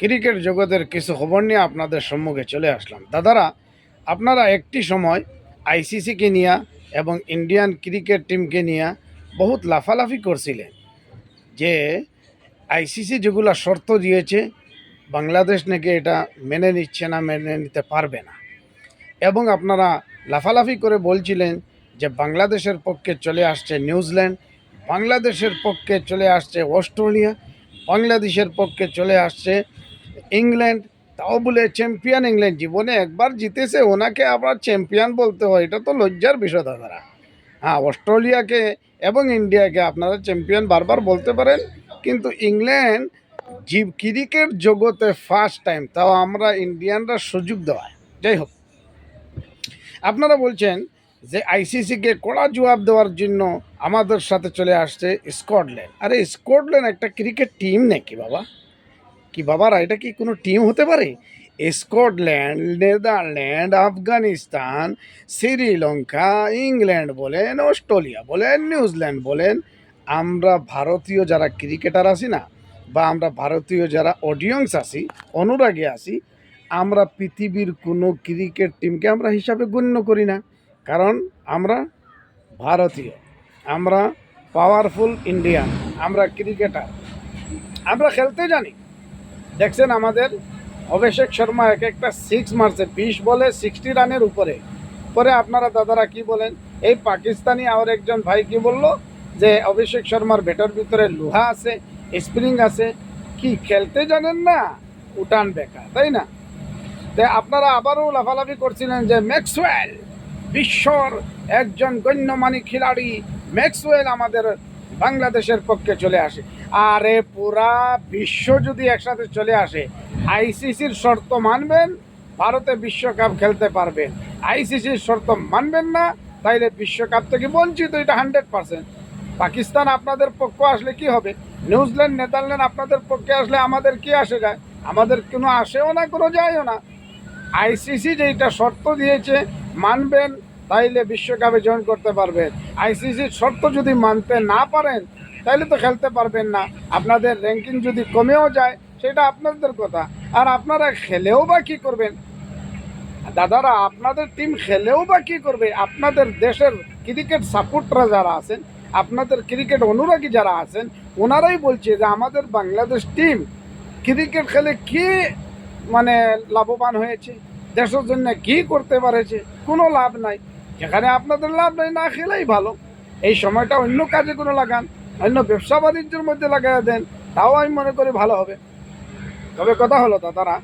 Cricket জগতের কিছু খবর নিয়ে আপনাদের সম্মুখে চলে আসলাম। দাদারা, আপনারা একটি সময় আইসিসিকে নিয়ে এবং ইন্ডিয়ান ক্রিকেট টিমকে নিয়ে বহুত লাফালাফি করছিলেন যে আইসিসি যেগুলো শর্ত দিয়েছে, বাংলাদেশ নাকি এটা মেনে নিচ্ছে না, মেনে নিতে পারবে না। এবং আপনারা লাফালাফি করে বলছিলেন যে বাংলাদেশের পক্ষে চলে আসছে নিউজিল্যান্ড, বাংলাদেশের পক্ষে চলে আসছে অস্ট্রেলিয়া, বাংলাদেশের পক্ষে চলে আসছে ইংল্যান্ড, তাও বলে চ্যাম্পিয়ন ইংল্যান্ড। জীবনে একবার জিতেছে, ওনাকে আবার চ্যাম্পিয়ন বলতে হয়, এটা তো লজ্জার বিষয় দাদারা। হ্যাঁ অস্ট্রেলিয়াকে এবং ইন্ডিয়াকে আপনারা চ্যাম্পিয়ন বারবার বলতে পারেন, কিন্তু ইংল্যান্ড জীব ক্রিকেট জগতে ফার্স্ট টাইম তাও আমরা ইন্ডিয়ানরা সুযোগ দেওয়ায়। যাই হোক, আপনারা বলছেন যে আইসিসিকে কড়া জবাব দেওয়ার জন্য আমাদের সাথে চলে আসছে স্কটল্যান্ড। আরে, স্কটল্যান্ড একটা ক্রিকেট টিম নাকি বাবা? কি বাবারা, এটা কি কোনো টিম হতে পারে? Scotland Netherland Afghanistan Sri Lanka England বলেন অস্ট্রেলিয়া বলেন নিউজিল্যান্ড বলেন, আমরা ভারতীয় যারা ক্রিকেটার আছি না, বা আমরা ভারতীয় যারা অডিয়েন্স আছি, অনুরাগে আছি, আমরা পৃথিবীর কোনো ক্রিকেট টিমকে আমরা হিসাবে গণ্য করি না। কারণ আমরা ভারতীয়, আমরা পাওয়ারফুল ইন্ডিয়ান আমরা ক্রিকেটার আমরা খেলতে জানি। দেখছেন আমাদের অভিষেক শর্মা এক একটা সিক্স মারছে, বিশ বলে সিক্সটি রানের উপরে। পরে আপনারা দাদারা কি বলেন? এই পাকিস্তানি আর একজন ভাই কি বলল? যে অভিষেক শর্মার ব্যাটার ভিতরে লোহা আছে স্প্রিং আছে, কি খেলতে জানেন না? উঠান বেকার তাই না? তে আপনারা আবারও লাফালাফি করছিলেন যে ম্যাক্সওয়েল, বিশ্বর একজন গণ্যমানী খিলাড়ি। ম্যাক্সওয়েল আমাদের বাংলাদেশের পক্ষে চলে আসে। আরে পুরা বিশ্ব যদি একসাথে চলে আসে, আইসিসির শর্ত মানবেন, ভারতে বিশ্বকাপ খেলতে পারবেন। আইসিসির শর্ত মানবেন না, তাইলে বিশ্বকাপ থেকে বঞ্চিত এটা হান্ড্রেড পার্সেন্ট। পাকিস্তান আপনাদের পক্ষ আসলে কি হবে? নিউজিল্যান্ড, নেদারল্যান্ড আপনাদের পক্ষে আসলে আমাদের কি আসে যায়? আমাদের কোনো আসেও না, কোনো যায়ও না। আইসিসি যেটা শর্ত দিয়েছে, মানবেন তাইলে বিশ্বকাপে জয়েন করতে পারবেন। আইসিসির শর্ত যদি মানতে না পারেন, তাইলে তো খেলতে পারবেন না। আপনাদের র্যাঙ্কিং যদি কমেও যায়, সেটা আপনাদের কথা। আর আপনারা খেলেও বা কী করবেন? দাদারা, আপনাদের টিম খেলেও বা কী করবে? আপনাদের দেশের ক্রিকেট সাপোর্টরা যারা আছেন, আপনাদের ক্রিকেট অনুরাগী যারা আছেন, ওনারাই বলছে যে আমাদের বাংলাদেশ টিম ক্রিকেট খেলে কি মানে লাভবান হয়েছে? দেশের জন্য কি করতে পারেছে? কোনো লাভ নাই। যেখানে আপনাদের লাভ নাই, না খেলেই ভালো। এই সময়টা অন্য কাজে কোনো লাগান, অন্য ব্যবসা বাণিজ্যের মধ্যে লাগাই দেন, তাও আমি মনে করি ভালো হবে। তবে কথা হলো, দাদারা,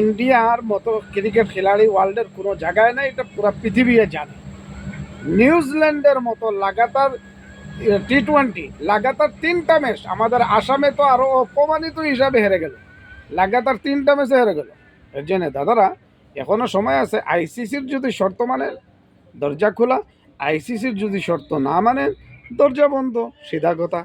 ইন্ডিয়ার মতো ক্রিকেট খেলাড়ি ওয়ার্ল্ডের কোনো জায়গায় নেই, এটা পুরো পৃথিবী জানে। নিউজিল্যান্ডের মতো লাগাতার টি টোয়েন্টি লাগাতার তিনটা ম্যাচ আমাদের আসামে তো আরও অপমানিত হিসাবে হেরে গেল। লাগাতার তিনটা ম্যাচে হেরে গেল। এর জন্য দাদারা এখনও সময় আছে আইসিসির যদি শর্ত মানেন দরজা খোলা আইসিসির যদি শর্ত না মানেন দরজা বন্ধ সিধা কথা।